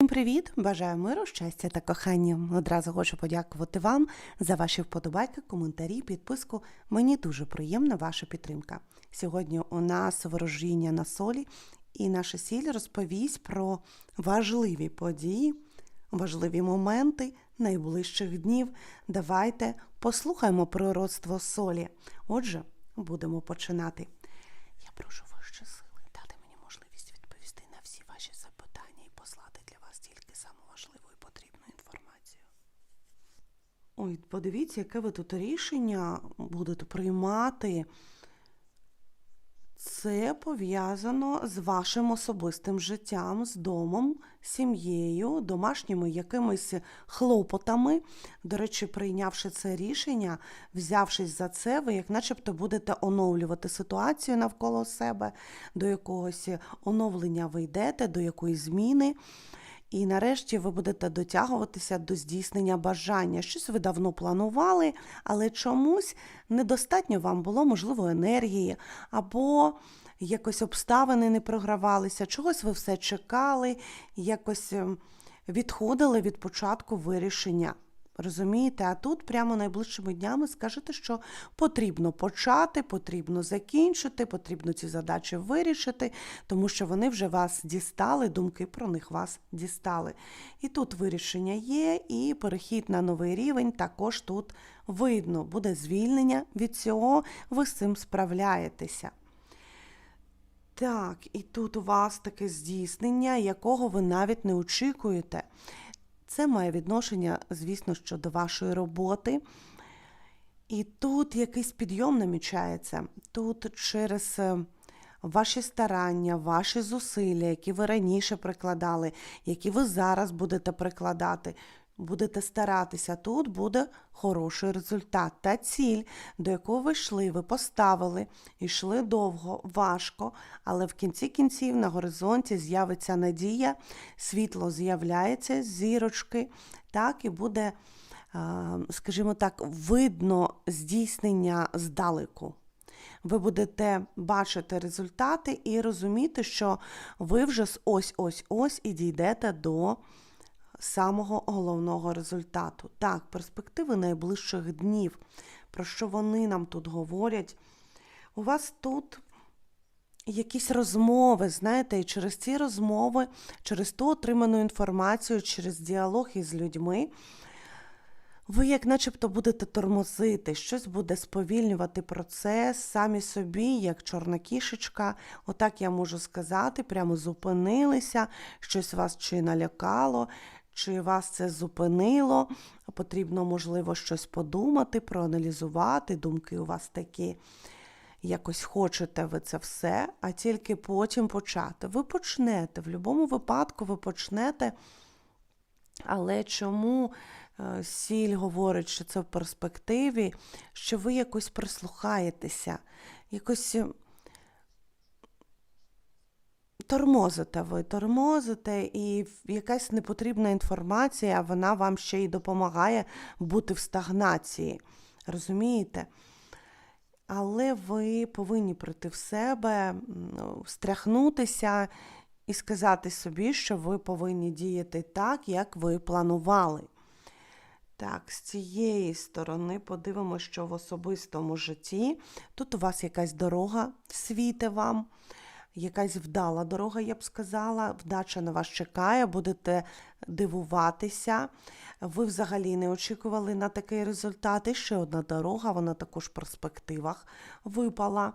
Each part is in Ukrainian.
Всім привіт! Бажаю миру, щастя та кохання. Одразу хочу подякувати вам за ваші вподобайки, коментарі, підписку. Мені дуже приємна ваша підтримка. Сьогодні у нас ворожіння на солі, і наша сіль розповість про важливі події, важливі моменти найближчих днів. Давайте послухаємо пророцтво солі. Отже, будемо починати. Я прошу вище сили дати мені можливість відповісти на всі ваші запитання і послати для вас тільки саму важливу і потрібну інформацію. Ой, подивіться, яке ви тут рішення будете приймати. Це пов'язано з вашим особистим життям, з домом, сім'єю, домашніми якимись хлопотами. До речі, прийнявши це рішення, взявшись за це, ви як начебто будете оновлювати ситуацію навколо себе, до якогось оновлення ви йдете, до якоїсь зміни. І нарешті ви будете дотягуватися до здійснення бажання. Щось ви давно планували, але чомусь недостатньо вам було, можливо, енергії, або якось обставини не програвалися, чогось ви все чекали, якось ем, відходили від початку вирішення. Розумієте, а тут прямо найближчими днями скажете, що потрібно почати, потрібно закінчити, потрібно ці задачі вирішити, тому що вони вже вас дістали, думки про них вас дістали. І тут вирішення є, і перехід на новий рівень також тут видно. Буде звільнення від цього, ви з цим справляєтеся. Так, і тут у вас таке здійснення, якого ви навіть не очікуєте. Це має відношення, звісно, що до вашої роботи. І тут якийсь підйом намічається. Тут через е, ваші старання, ваші зусилля, які ви раніше прикладали, які ви зараз будете прикладати, будете старатися, тут буде хороший результат. Та ціль, до якого ви йшли, ви поставили, йшли довго, важко, але в кінці кінців на горизонті з'явиться надія, світло з'являється, зірочки, так і буде, скажімо так, видно здійснення здалеку. Ви будете бачити результати і розуміти, що ви вже ось-ось-ось і дійдете до самого головного результату. Так, перспективи найближчих днів, про що вони нам тут говорять. У вас тут якісь розмови, знаєте, і через ці розмови, через ту отриману інформацію, через діалог із людьми. Ви, як начебто, будете тормозити, щось буде сповільнювати процес самі собі, як чорна кішечка. Отак я можу сказати, прямо зупинилися, щось вас чи налякало, чи вас це зупинило? Потрібно, можливо, щось подумати, проаналізувати. Думки у вас такі. Якось хочете ви це все, а тільки потім почати. Ви почнете, в будь-якому випадку ви почнете. Але чому е, сіль говорить, що це в перспективі, що ви якось прислухаєтеся, якось тормозите ви, тормозите, і якась непотрібна інформація, вона вам ще й допомагає бути в стагнації. Розумієте? Але ви повинні прийти в себе, встряхнутися і сказати собі, що ви повинні діяти так, як ви планували. Так, з цієї сторони подивимося, що в особистому житті. Тут у вас якась дорога світе вам якась вдала дорога, я б сказала. Вдача на вас чекає, будете дивуватися. Ви взагалі не очікували на такий результат. І ще одна дорога, вона також в перспективах випала.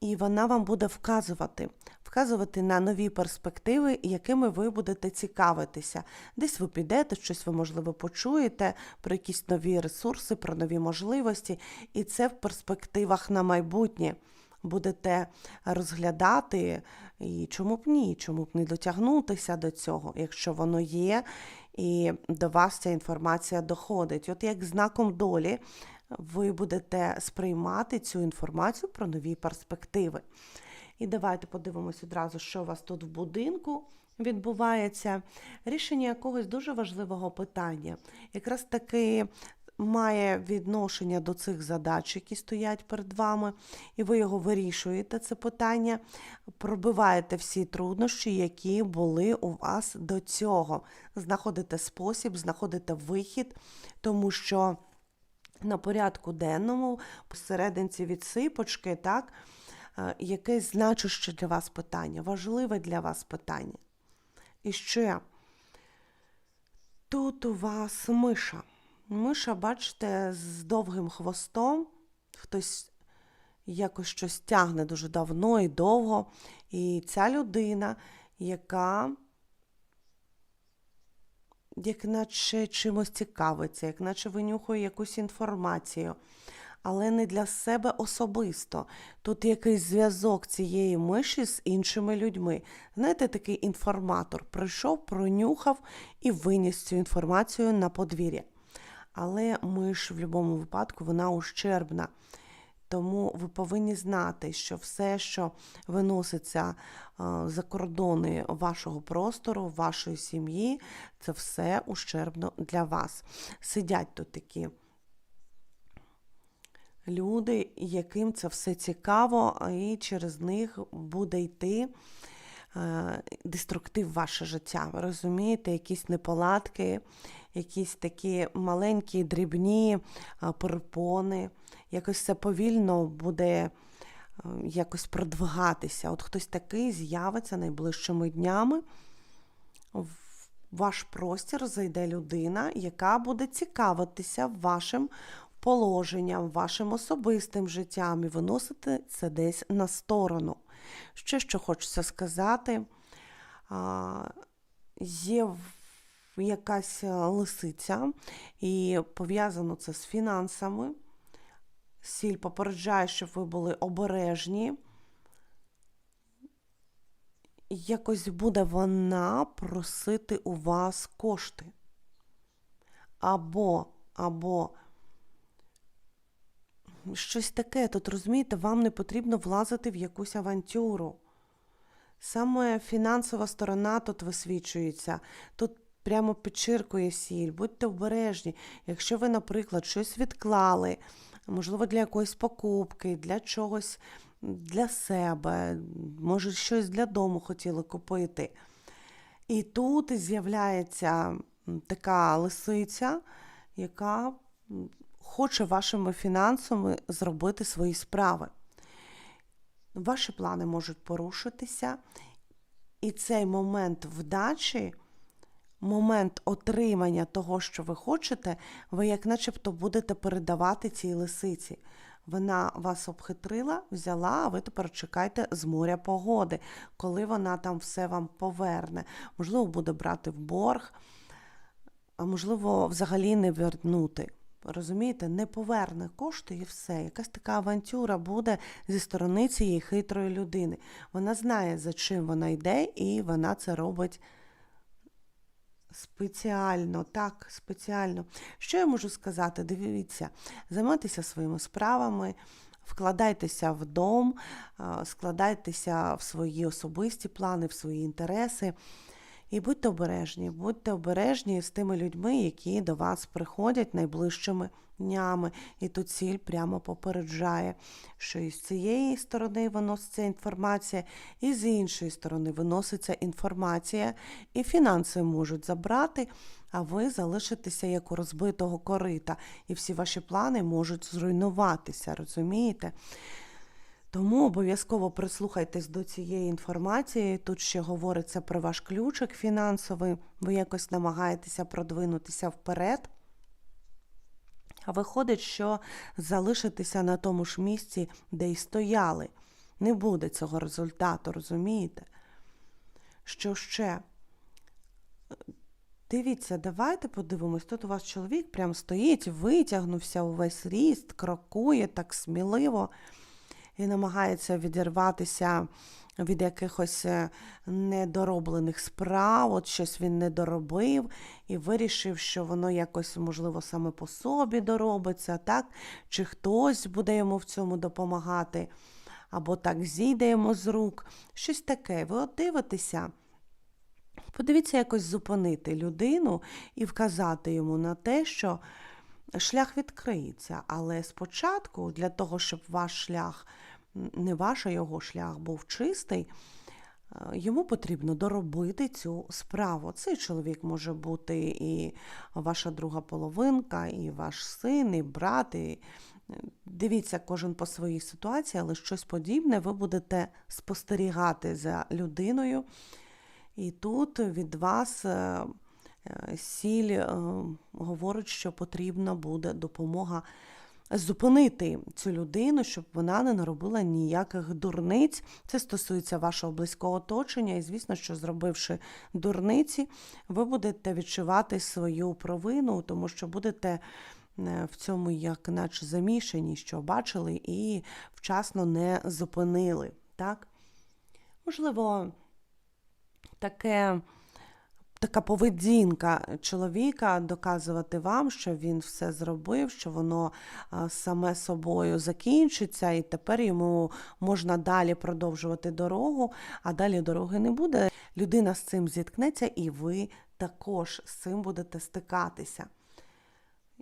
І вона вам буде вказувати, вказувати на нові перспективи, якими ви будете цікавитися. Десь ви підете, щось ви, можливо, почуєте про якісь нові ресурси, про нові можливості, і це в перспективах на майбутнє будете розглядати, і чому б ні, чому б не дотягнутися до цього, якщо воно є, і до вас ця інформація доходить. От як знаком долі ви будете сприймати цю інформацію про нові перспективи. І давайте подивимось одразу, що у вас тут в будинку. Відбувається рішення якогось дуже важливого питання. Якраз таки має відношення до цих задач, які стоять перед вами, і ви його вирішуєте, це питання, пробиваєте всі труднощі, які були у вас до цього. Знаходите спосіб, знаходите вихід, тому що на порядку денному, посерединці відсипочки, так, е, якесь значуще для вас питання, важливе для вас питання. І ще тут у вас миша. Миша, бачите, з довгим хвостом. Хтось якось щось тягне дуже давно і довго. І ця людина, яка як наче чимось цікавиться, як наче винюхує якусь інформацію, але не для себе особисто. Тут якийсь зв'язок цієї миші з іншими людьми. Знаєте, такий інформатор прийшов, пронюхав і виніс цю інформацію на подвір'я. Але миш в будь-якому випадку вона ущербна. Тому ви повинні знати, що все, що виноситься за кордони вашого простору, вашої сім'ї, це все ущербно для вас. Сидять тут такі люди, яким це все цікаво, і через них буде йти деструктив ваше життя. Ви розумієте, якісь неполадки, якісь такі маленькі, дрібні е, перепони. Якось це повільно буде е, якось продвигатися. От хтось такий з'явиться найближчими днями. Ваш простір зайде людина, яка буде цікавитися вашим положенням, вашим особистим життям і виносити це десь на сторону. Ще що хочеться сказати, є якась е, лисиця, і пов'язано це з фінансами. Сіль попереджає, щоб ви були обережні. Якось буде вона просити у вас кошти. Або, або щось таке. Тут, розумієте, вам не потрібно влазити в якусь авантюру. Саме фінансова сторона тут висвічується. Тут прямо підчиркує сіль. Будьте обережні. Якщо ви, наприклад, щось відклали, можливо, для якоїсь покупки, для чогось для себе, може, щось для дому хотіли купити. І тут з'являється така лисиця, яка хоче вашими фінансами зробити свої справи. Ваші плани можуть порушитися, і цей момент вдачі, момент отримання того, що ви хочете, ви як начебто будете передавати цій лисиці. Вона вас обхитрила, взяла, а ви тепер чекайте з моря погоди, коли вона там все вам поверне. Можливо, буде брати в борг, а можливо, взагалі не вернути. Розумієте, не поверне кошти і все. Якась така авантюра буде зі сторони цієї хитрої людини. Вона знає, за чим вона йде, і вона це робить спеціально. Так, спеціально. Що я можу сказати? Дивіться, займайтеся своїми справами. Вкладайтеся в дом, складайтеся в свої особисті плани, в свої інтереси. І будьте обережні, будьте обережні з тими людьми, які до вас приходять найближчими днями. І тут ціль прямо попереджає, що із цієї сторони виноситься інформація, і з іншої сторони виноситься інформація, і фінанси можуть забрати, а ви залишитеся як у розбитого корита, і всі ваші плани можуть зруйнуватися, розумієте? Тому обов'язково прислухайтесь до цієї інформації. Тут ще говориться про ваш ключик фінансовий. Ви якось намагаєтеся продвинутися вперед. А виходить, що залишитися на тому ж місці, де й стояли. Не буде цього результату, розумієте? Що ще? Дивіться, давайте подивимось. Тут у вас чоловік прям стоїть, витягнувся увесь ріст, крокує так сміливо і намагається відірватися від якихось е, недороблених справ, от щось він не доробив і вирішив, що воно якось, можливо, саме по собі доробиться, так? Чи хтось буде йому в цьому допомагати, або так зійде йому з рук. Щось таке. Ви от дивитеся. Подивіться, якось зупинити людину і вказати йому на те, що шлях відкриється. Але спочатку, для того, щоб ваш шлях, не ваш, а його шлях був чистий, е, йому потрібно доробити цю справу. Цей чоловік може бути і ваша друга половинка, і ваш син, і брат. І... е, Дивіться кожен по своїй ситуації, але щось подібне ви будете спостерігати за людиною. І тут від вас е, сіль е, говорить, що потрібна буде допомога зупинити цю людину, щоб вона не наробила ніяких дурниць. Це стосується вашого близького оточення, і звісно, що зробивши дурниці, ви будете відчувати свою провину, тому що будете е, в цьому як наче замішані, що бачили, і вчасно не зупинили. Так? Можливо, таке, така поведінка чоловіка доказувати вам, що він все зробив, що воно саме собою закінчиться, і тепер йому можна далі продовжувати дорогу, а далі дороги не буде. Людина з цим зіткнеться, і ви також з цим будете стикатися.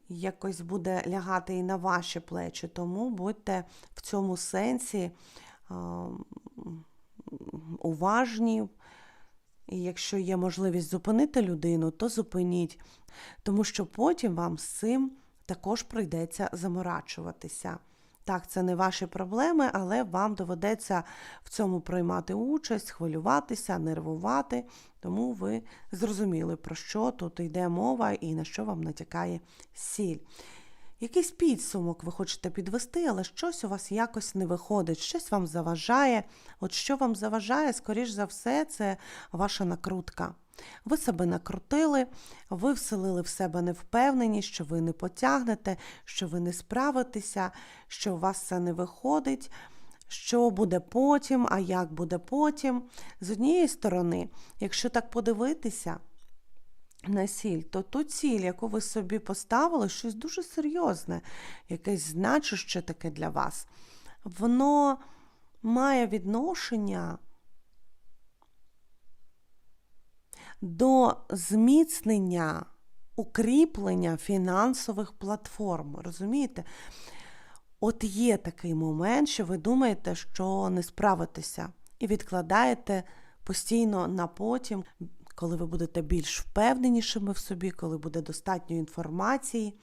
Якось буде лягати і на ваші плечі, тому будьте в цьому сенсі уважні. І якщо є можливість зупинити людину, то зупиніть, тому що потім вам з цим також прийдеться заморачуватися. Так, це не ваші проблеми, але вам доведеться в цьому приймати участь, хвилюватися, нервувати. Тому ви зрозуміли, про що тут йде мова і на що вам натякає сіль. Якийсь підсумок ви хочете підвести, але щось у вас якось не виходить, щось вам заважає. От що вам заважає, скоріш за все, це ваша накрутка. Ви себе накрутили, ви вселили в себе невпевненість, що ви не потягнете, що ви не справитеся, що у вас це не виходить. Що буде потім, а як буде потім. З однієї сторони, якщо так подивитися, на сіль, то ту ціль, яку ви собі поставили, щось дуже серйозне, якесь значуще таке для вас, воно має відношення до зміцнення, укріплення фінансових платформ. Розумієте? От є такий момент, що ви думаєте, що не справитеся, і відкладаєте постійно на потім коли ви будете більш впевненішими в собі, коли буде достатньо інформації.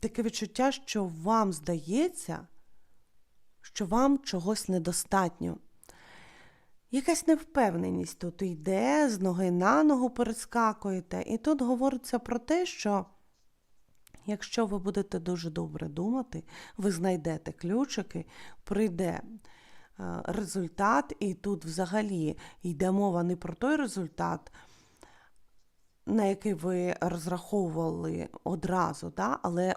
Таке відчуття, що вам здається, що вам чогось недостатньо. Якась невпевненість тут йде, з ноги на ногу перескакуєте. І тут говориться про те, що якщо ви будете дуже добре думати, ви знайдете ключики, прийде результат, і тут взагалі йде мова не про той результат, на який ви розраховували одразу, да? але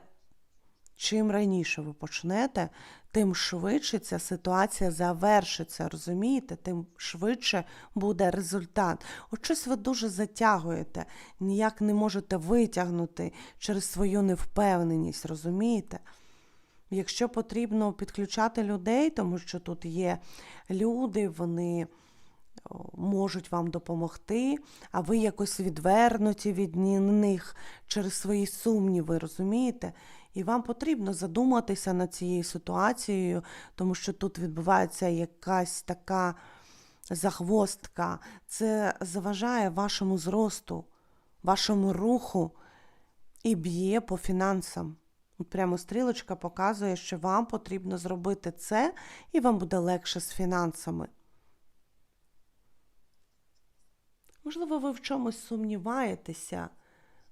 чим раніше ви почнете, тим швидше ця ситуація завершиться, розумієте? Тим швидше буде результат. От щось ви дуже затягуєте, ніяк не можете витягнути через свою невпевненість, розумієте? Якщо потрібно підключати людей, тому що тут є люди, вони можуть вам допомогти, а ви якось відвернуті від них через свої сумніви, розумієте? І вам потрібно задуматися над цією ситуацією, тому що тут відбувається якась така захвостка. Це заважає вашому зросту, вашому руху і б'є по фінансам. Прямо стрілочка показує, що вам потрібно зробити це, і вам буде легше з фінансами. Можливо, ви в чомусь сумніваєтеся,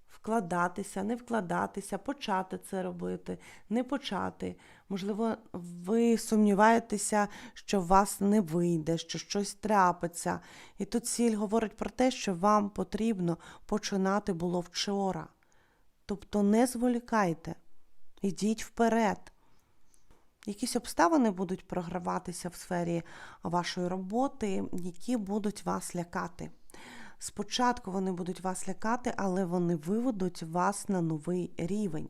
вкладатися, не вкладатися, почати це робити, не почати. Можливо, ви сумніваєтеся, що в вас не вийде, що щось трапиться. І тут сіль говорить про те, що вам потрібно починати було вчора. Тобто не зволікайте. Ідіть вперед. Якісь обставини будуть програватися в сфері вашої роботи, які будуть вас лякати. Спочатку вони будуть вас лякати, але вони виведуть вас на новий рівень,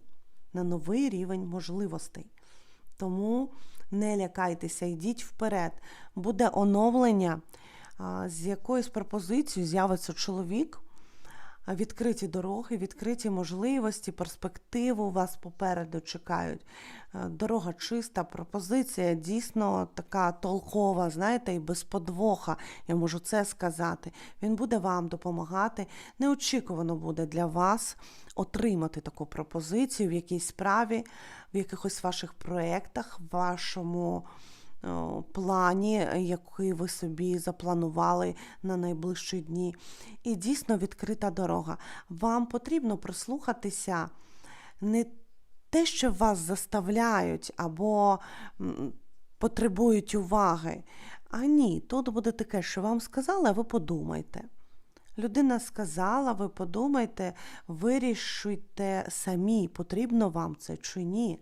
на новий рівень можливостей. Тому не лякайтеся, йдіть вперед. Буде оновлення, з якоюсь пропозицією з'явиться чоловік, відкриті дороги, відкриті можливості, перспективу вас попереду чекають. Е, Дорога чиста, пропозиція дійсно така толкова, знаєте, і без подвоха, я можу це сказати. Він буде вам допомагати. Неочікувано буде для вас отримати таку пропозицію в якійсь справі, в якихось ваших проєктах, в вашому плані, який ви собі запланували на найближчі дні. І дійсно відкрита дорога. Вам потрібно прислухатися не те, що вас заставляють або потребують уваги. А ні, тут буде таке, що вам сказали, а ви подумайте. Людина сказала, ви подумайте, вирішуйте самі, потрібно вам це чи ні.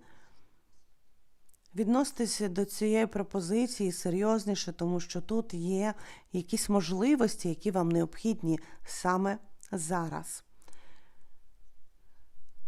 Відноситися до цієї пропозиції серйозніше, тому що тут є якісь можливості, які вам необхідні саме зараз.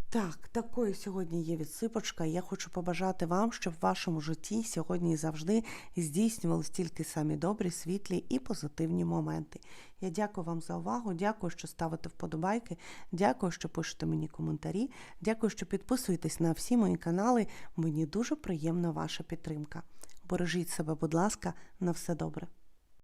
Так, такою сьогодні є відсипочка. Я хочу побажати вам, щоб в вашому житті сьогодні і завжди здійснювалися тільки самі добрі, світлі і позитивні моменти. Я дякую вам за увагу, дякую, що ставите вподобайки, дякую, що пишете мені коментарі, дякую, що підписуєтесь на всі мої канали. Мені дуже приємна ваша підтримка. Бережіть себе, будь ласка, на все добре.